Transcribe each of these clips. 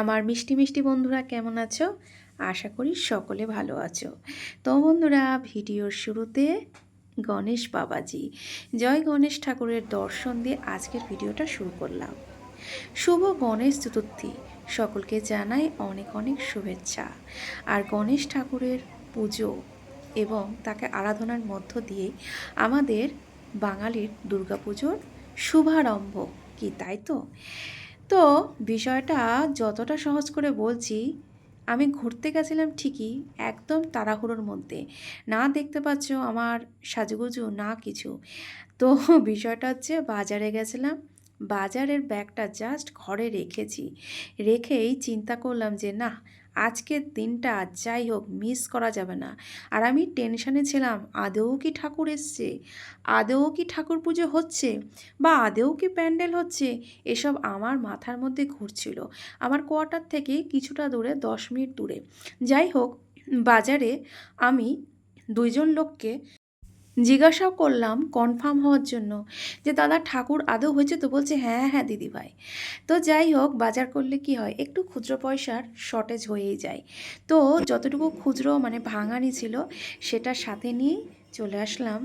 আমার মিষ্টি মিষ্টি বন্ধুরা কেমন আছো? আশা করি সকলে ভালো আছো। তো বন্ধুরা, ভিডিওর শুরুতে গণেশ বাবাজি। জয় গণেশ ঠাকুরের দর্শন দিয়ে আজকের ভিডিওটা শুরু করলাম। শুভ গণেশ চতুর্থী। সকলকে জানাই অনেক অনেক শুভেচ্ছা। আর গণেশ ঠাকুরের পুজো এবং তাকে আরাধনার মধ্য দিয়ে আমাদের বাঙালির দুর্গাপুজোর শুভারম্ভ কি, তাই তো? তো বিষয়টা যতটা সহজ করে বলছি, আমি ঘুরতে গেছিলাম ঠিকই একদম তাড়াহুড়োর মধ্যে। না দেখতে পাচ্ছ আমার সাজুগুজু, না কিছু। তো বিষয়টা হচ্ছে বাজারে গেছিলাম বাজারের ব্যাগটা জাস্ট ঘরে রেখেছি। রেখেই চিন্তা করলাম যে না আজকের দিনটা যাই হোক মিস করা যাবে না। আর আমি টেনশানে ছিলাম আদেও কি ঠাকুর এসছে? আদেও কি ঠাকুর পুজো হচ্ছে? বা আদেও কি প্যান্ডেল হচ্ছে? এসব আমার মাথার মধ্যে ঘুরছিল। আমার কোয়ার্টার থেকে কিছুটা দূরে, দশ মিনিট দূরে। যাই হোক, বাজারে আমি দুইজন লোককে জিজ্ঞাসাও করলাম কনফার্ম হওয়ার জন্য যে, দাদা, ঠাকুর আদৌ হয়েছে? তো বলছে হ্যাঁ হ্যাঁ দিদি ভাই। তো যাই হোক, বাজার করলে কি হয়, একটু খুচরো পয়সার শর্টেজ হয়েই যায়। তো যতটুকু খুচরো মানে ভাঙানি ছিল সেটা সাথে নিয়েই চলে আসলাম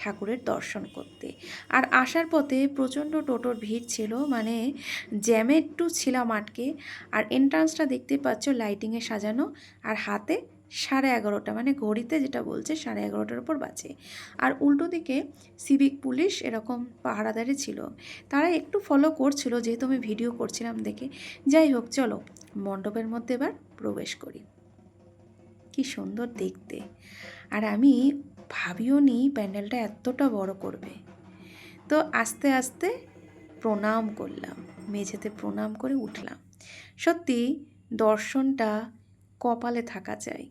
ঠাকুরের দর্শন করতে। আর আসার পথে প্রচণ্ড টোটোর ভিড় ছিল মানে জ্যামে একটু ছিলাম আটকে। আর এন্ট্রান্সটা দেখতে পাচ্ছ লাইটিংয়ে সাজানো, আর হাতে সাড়ে এগারোটা মানে ঘড়িতে যেটা বলছে সাড়ে এগারোটার উপর বাজে। আর উল্টো দিকে সিভিক পুলিশ এরকম পাহারাদারি ছিল। তারা একটু ফলো করছিল, যেহেতু আমি ভিডিও করছিলাম দেখে। যাই হোক, চলো মণ্ডপের মধ্যে এবার প্রবেশ করি। কি সুন্দর দেখতে। আর আমি ভাবিও নি প্যান্ডেলটা এতটা বড় করবে। তো আস্তে আস্তে প্রণাম করলাম, মেঝেতে প্রণাম করে উঠলাম। সত্যি দর্শনটা কপালে থাকা চাই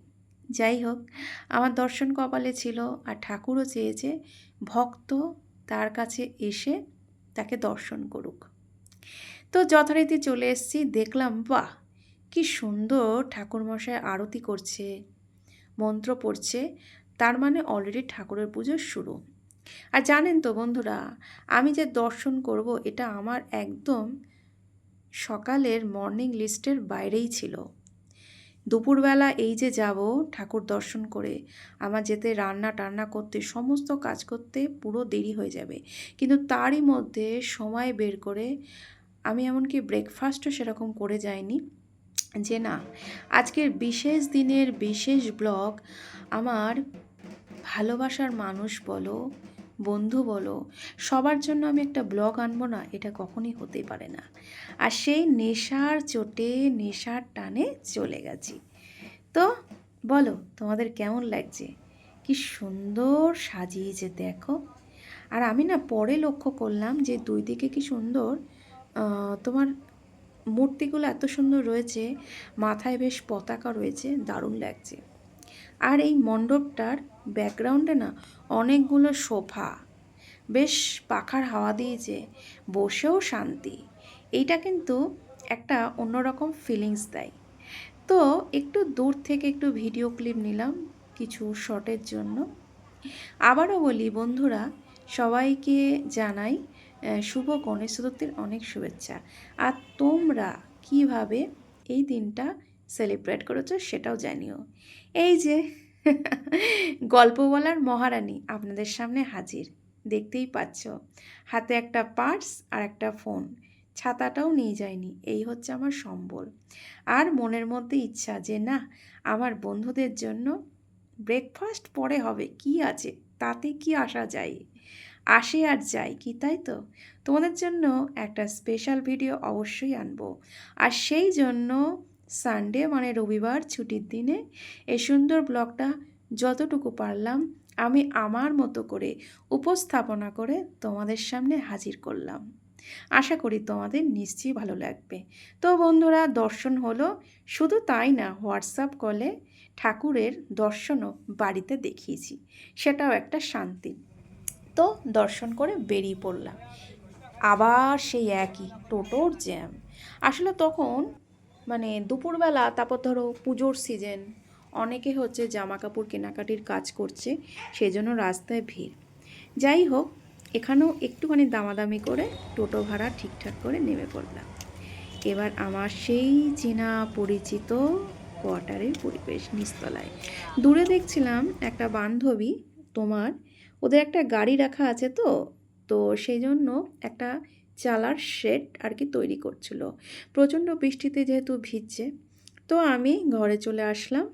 যাই হোক, আমার দর্শন কপালে ছিল আর ঠাকুরও চেয়েছে ভক্ত তার কাছে এসে তাকে দর্শন করুক। তো যথারীতি চলে এসেছি, দেখলাম, বাহ! কি সুন্দর ঠাকুরমশাই আরতি করছে, মন্ত্র পড়ছে, তার মানে অলরেডি ঠাকুরের পুজো শুরু। আর জানেন তো বন্ধুরা, আমি যে দর্শন করব এটা আমার একদম সকালের মর্নিং লিস্টের বাইরেই ছিল। দুপুরবেলা এই যে যাব ঠাকুর দর্শন করে, আমার যেতে রান্না টান্না করতে, সমস্ত কাজ করতে পুরো দেরি হয়ে যাবে। কিন্তু তারই মধ্যে সময় বের করে আমি এমনকি ব্রেকফাস্টও সেরকম করে যাইনি। যে না, আজকের বিশেষ দিনের বিশেষ ব্লগ আমার ভালোবাসার মানুষ বলো বন্ধু বলো, সবার জন্য আমি একটা ব্লগ আনব না, এটা কখনই হতেই পারে না। আর সেই নেশার চোটে, নেশার টানে চলে গেছি। তো বলো, তোমাদের কেমন লাগছে? কি সুন্দর সাজিয়েছে দেখো। আর আমি না পরে লক্ষ্য করলাম যে দুই দিকে কি সুন্দর তোমার মূর্তিগুলো এত সুন্দর রয়েছে, মাথায় বেশ পতাকা রয়েছে, দারুণ লাগছে। আর এই মণ্ডপটার ব্যাকগ্রাউন্ডে না অনেকগুলো সোফা বেশ পাখার হাওয়া দিয়েছে, বসেও শান্তি। এইটা কিন্তু একটা অন্যরকম ফিলিংস দেয়। তো একটু দূর থেকে একটু ভিডিও ক্লিপ নিলাম কিছু শটের জন্য। আবারও বলি বন্ধুরা, সবাইকে জানাই শুভ গণেশ চতুর্থীর অনেক শুভেচ্ছা। আর তোমরা কীভাবে এই দিনটা সেলিব্রেট করেছ সেটাও জানিও। এই যে, গল্প বলার মহারানী আপনাদের সামনে হাজির, দেখতেই পাচ্ছ। হাতে একটা পার্স আর একটা ফোন, ছাতাটাও নিয়ে যায়নি, এই হচ্ছে আমার সম্বল। আর মনের মধ্যে ইচ্ছা যে, না, আমার বন্ধুদের জন্য ব্রেকফাস্ট পরে হবে, কি আছে? তাতে কি আসা যায়? আসে আর যাই কি, তাই তো? তোমাদের জন্য একটা স্পেশাল ভিডিও অবশ্যই আনব। আর সেই জন্য সানডে মানে রবিবার ছুটির দিনে এই সুন্দর ব্লগটা যতটুকু পারলাম, আমি আমার মতো করে উপস্থাপনা করে তোমাদের সামনে হাজির করলাম। আশা করি তোমাদের নিশ্চয়ই ভালো লাগবে। তো বন্ধুরা, দর্শন হলো। শুধু তাই না, হোয়াটসঅ্যাপ কলে ঠাকুরের দর্শনও বাড়িতে দেখিয়েছি। সেটাও একটা শান্তি। তো দর্শন করে বেরিয়ে পড়লাম। আবার সেই একই টোটোর জ্যাম। আসলে তখন মানে দুপুরবেলা, তারপর ধরো পুজোর সিজন অনেকে হচ্ছে জামা কাপড় কেনাকাটির কাজ করছে সেই জন্য রাস্তায় ভিড়। যাই হোক, এখানেও একটুখানি দামাদামি করে টোটো ভাড়া ঠিকঠাক করে নেমে পড়লাম। এবার আমার সেই চেনা পরিচিত কোয়ার্টারের পরিবেশ নিচতলায়। দূরে দেখছিলাম একটা বান্ধবী তোমার, ওদের একটা গাড়ি রাখা আছে তো তো সেই জন্য একটা চালার শেড আর কি তৈরি করছিল। প্রচণ্ড বৃষ্টিতে যেহেতু ভিজছে, তো আমি ঘরে চলে আসলাম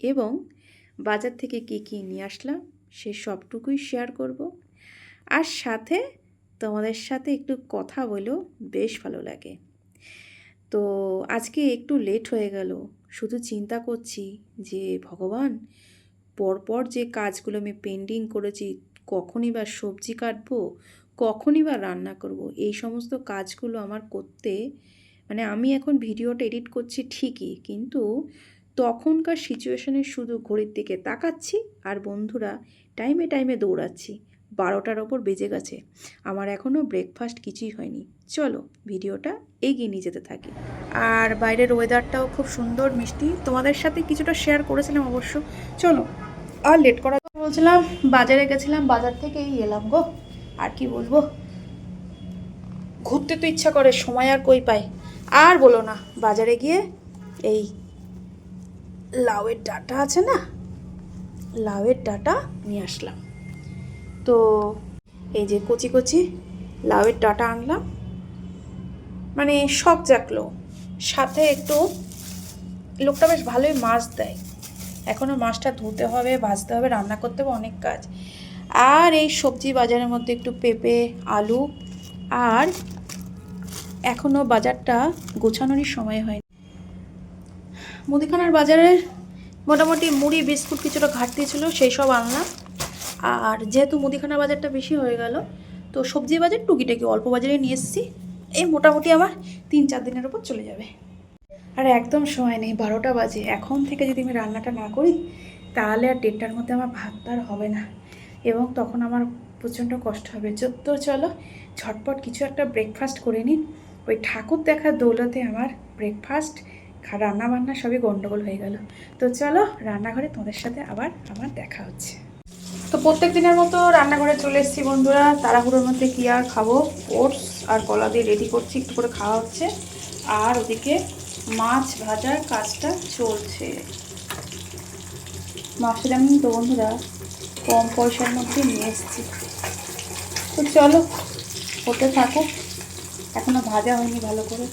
এবং বাজার থেকে কী কী নিয়ে আসলাম সে সবটুকুই শেয়ার করব। আর সাথে তোমাদের সাথে একটু কথা বলেও বেশ ভালো লাগে। তো আজকে একটু লেট হয়ে গেল, শুধু চিন্তা করছি যে ভগবান, পরপর যে কাজগুলো আমি পেন্ডিং করেছি, কখনই বা সবজি কাটবো কখনই বা রান্না করব। এই সমস্ত কাজগুলো আমার করতে মানে আমি এখন ভিডিওটা এডিট করছি ঠিকই, কিন্তু তখনকার সিচুয়েশনে শুধু ঘড়ির দিকে তাকাচ্ছি আর বন্ধুরা টাইমে টাইমে দৌড়াচ্ছি। বারোটার ওপর বেজে গেছে। আমার এখনও ব্রেকফাস্ট কিছুই হয়নি। চলো ভিডিওটা এগিয়ে নিয়ে যেতে থাকি। আর বাইরের ওয়েদারটাও খুব সুন্দর, মিষ্টি। তোমাদের সাথে কিছুটা শেয়ার করেছিলাম অবশ্য। চলো, আর লেট করা বলছিলাম, বাজারে গেছিলাম, বাজার থেকেই এলাম গো। আর কি বলব? ঘুরতে তো ইচ্ছা করে, সময় আর কই পাই। আর বলো না, বাজারে গিয়ে এই লাউয়ের ডাটা আছে না? লাউয়ের ডাটা নিয়ে আসলাম। তো এই যে কচি কচি লাউয়ের ডাটা আনলাম। মানে শখ জাগলো। সাথে একটু লোকটা বেশ ভালোই মাছ দেয়। এখনও মাছটা ধুতে হবে, ভাজতে হবে, রান্না করতে হবে, অনেক কাজ। আর এই সবজি বাজারের মধ্যে একটু পেঁপে, আলু আর এখনও বাজারটা গোছানোরই সময় হয়নি। মুদিখানার বাজারের মোটামুটি মুড়ি, বিস্কুট কিছুটা ঘাটতি ছিল, সেই সব আনলাম। আর যেহেতু মুদিখানা বাজারটা বেশি হয়ে গেল, তো সবজি বাজার টুকিটাকি অল্প বাজারে নিয়ে এসেছি। এই মোটামুটি আমার তিন চার দিনের উপর চলে যাবে। আর একদম সময় নেই, বারোটা বাজে। এখন থেকে যদি আমি রান্নাটা না করি, তাহলে আর দেড়টার মধ্যে আমার ভাতটা আর হবে না। এবং তখন আমার প্রচণ্ড কষ্ট হবে। যত চলো, ঝটপট কিছু একটা ব্রেকফাস্ট করে নিন ওই ঠাকুর দেখার দৌলতে আমার ব্রেকফাস্ট রান্না বান্না সবই গন্ডগোল হয়ে গেল। তো চলো, রান্নাঘরে তোমাদের সাথে আবার আমার দেখা হচ্ছে। তো প্রত্যেক দিনের মতো রান্নাঘরে চলে এসেছি বন্ধুরা। তাড়াহুড়োর মধ্যে কী আর খাব? ওটস আর কলা দিয়ে রেডি করছি, একটু করে খাওয়া হচ্ছে। আর ওদিকে মাছ ভাজার কাজটা চলছে। মাছটা যেমন তো বন্ধুরা কম পয়সার মধ্যে নিয়ে এসেছি। তো চলো হতে থাকুক এখনও ভাজা হয়নি ভালো করে।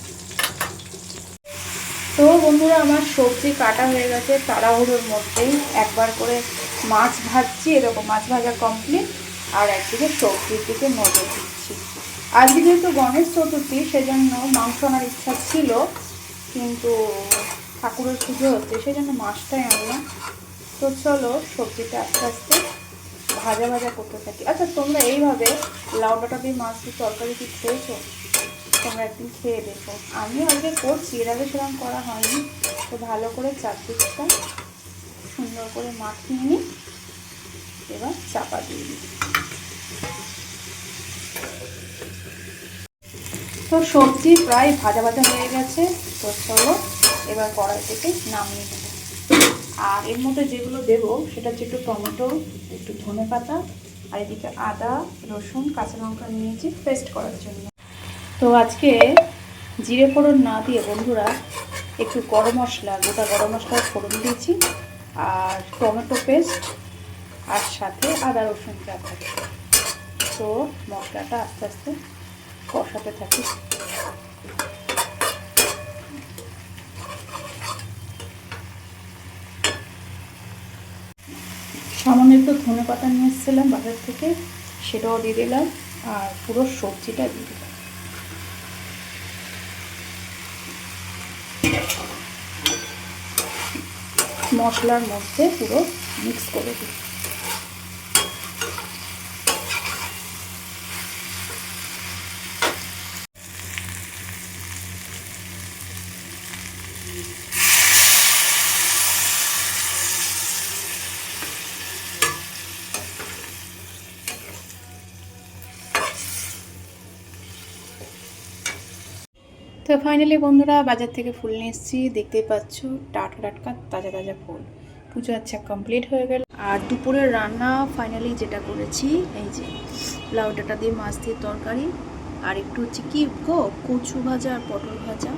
তো বন্ধুরা, আমার সবজি কাটা হয়ে গেছে তাড়াহুড়োর মধ্যেই। একবার করে মাছ ভাজছি, এরকম মাছ ভাজা কমপ্লিট আর একদিকে সবজির দিকে নজর দিচ্ছি। আজকে যেহেতু গণেশ চতুর্থী, সেজন্য মাংস আনার ইচ্ছা ছিল, কিন্তু ঠাকুরের পুজো হচ্ছে সেই জন্য মাছটাই আনলাম। তো চলো সবজিটা আস্তে আস্তে ভাজা ভাজা করতে থাকি। আচ্ছা তোমরা এইভাবে লাউ ডাঁটা দিয়ে মাছ দিয়ে তরকারি কি খেয়েছো? তোমরা একদিন খেয়ে দেখো। আমি আগে করছি, এর আগে সেরকম করা হয়নি। তো ভালো করে চারদিকটা সুন্দর করে মাখিয়ে নিই এবার চাপা দিয়ে দিই। তো সবজি প্রায় ভাজা ভাজা হয়ে গেছে। তো চলো এবার কড়াই থেকে নামিয়ে নেব। আর এর মধ্যে যেগুলো দেবো, সেটা হচ্ছে একটু টমেটো, একটু ধনে পাতা, আর এদিকে আদা, রসুন, কাঁচা লঙ্কা নিয়েছি পেস্ট করার জন্য। তো আজকে জিরে ফোড়ন না দিয়ে বন্ধুরা একটু গরম মশলা, গোটা গরম মশলা ফোড়ন দিয়েছি, আর টমেটো পেস্ট আর সাথে আদা, রসুন চাটা তো মশলাটা আস্তে আস্তে কষাতে থাকি। সামান্য একটু ধনে পাতা নিয়ে এসেছিলাম বাজার থেকে, সেটাও দিয়ে দিলাম, আর পুরো সবজিটা দিয়ে দিলাম। মশলার মধ্যে পুরো মিক্স করে দিই ফাইনালি বন্ধুরা বাজার থেকে ফুল নিয়ে এসেছি। দেখতেই পাচ্ছ, টাটকা টাটকা তাজা তাজা ফুল। পুজো আচ্ছা কমপ্লিট হয়ে গেল। আর দুপুরের রান্না ফাইনালি যেটা করেছি, এই যে লাউ ডাঁটা দিয়ে, মাছ দিয়ে তরকারি, আর একটু হচ্ছে কি গো, কচু ভাজা আর পটল ভাজা।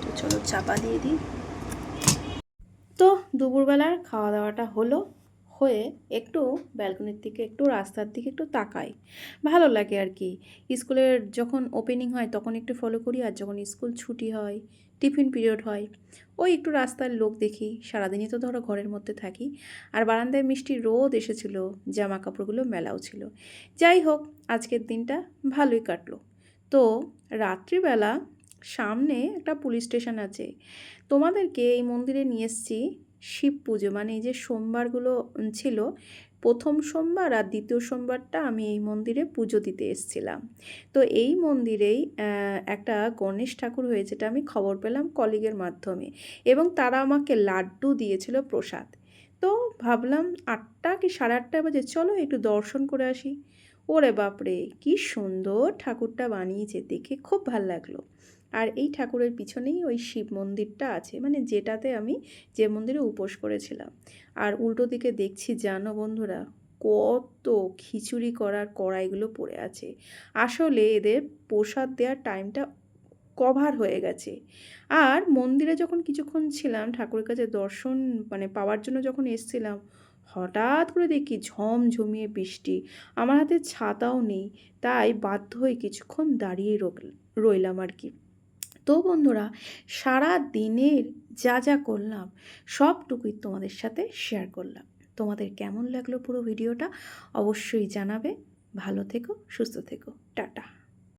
তো চলো চাপা দিয়ে দিই। তো দুপুরবেলার খাওয়া দাওয়াটা হলো। হয়ে একটু ব্যালকনির দিকে, একটু রাস্তার দিকে একটু তাকাই। ভালো লাগে আর কি। স্কুলের যখন ওপেনিং হয় তখন একটু ফলো করি আর যখন স্কুল ছুটি হয় টিফিন পিরিয়ড হয়, ওই একটু রাস্তার লোক দেখি। সারাদিনই তো ধরো ঘরের মধ্যে থাকি। আর বারান্দায় মিষ্টি রোদ এসেছিল জামা কাপড়গুলো মেলাও ছিল। যাই হোক, আজকের দিনটা ভালোই কাটলো। তো রাত্রিবেলা সামনে একটা পুলিশ স্টেশন আছে। তোমাদেরকে এই মন্দিরে নিয়ে এসেছি। শিব পুজো মানে এই যে সোমবারগুলো ছিল, প্রথম সোমবার আর দ্বিতীয় সোমবারটা আমি এই মন্দিরে পুজো দিতে এসেছিলাম। তো এই মন্দিরেই একটা গণেশ ঠাকুর হয়েছে এটা আমি খবর পেলাম কলিগের মাধ্যমে। এবং তারা আমাকে লাড্ডু দিয়েছিল প্রসাদ। তো ভাবলাম আটটা কি সাড়ে আটটা বাজে, চলো একটু দর্শন করে আসি। ওরে বাপরে, কি সুন্দর ঠাকুরটা বানিয়েছে, দেখে খুব ভালো লাগল। আর এই ঠাকুরের পিছনেই ওই শিব মন্দিরটা আছে মানে যেটাতে আমি যে মন্দিরে উপোস করেছিলাম। আর উল্টো দিকে দেখছি, জানো বন্ধুরা, কত খিচুড়ি করার কড়াইগুলো পড়ে আছে। আসলে এদের প্রসাদ দেওয়ার টাইমটা কভার হয়ে গেছে। আর মন্দিরে যখন কিছুক্ষণ ছিলাম, ঠাকুরের কাছে দর্শন মানে পাওয়ার জন্য যখন এসছিলাম হঠাৎ করে দেখি ঝমঝমিয়ে বৃষ্টি। আমার হাতে ছাতাও নেই, তাই বাধ্য হয়ে কিছুক্ষণ দাঁড়িয়ে রইলাম আর কি। তো বন্ধুরা, সারা দিনের যা যা করলাম, সবটুকুই তোমাদের সাথে শেয়ার করলাম। তোমাদের কেমন লাগল পুরো ভিডিওটা অবশ্যই জানাবে। ভালো থেকো, সুস্থ থেকো। টাটা।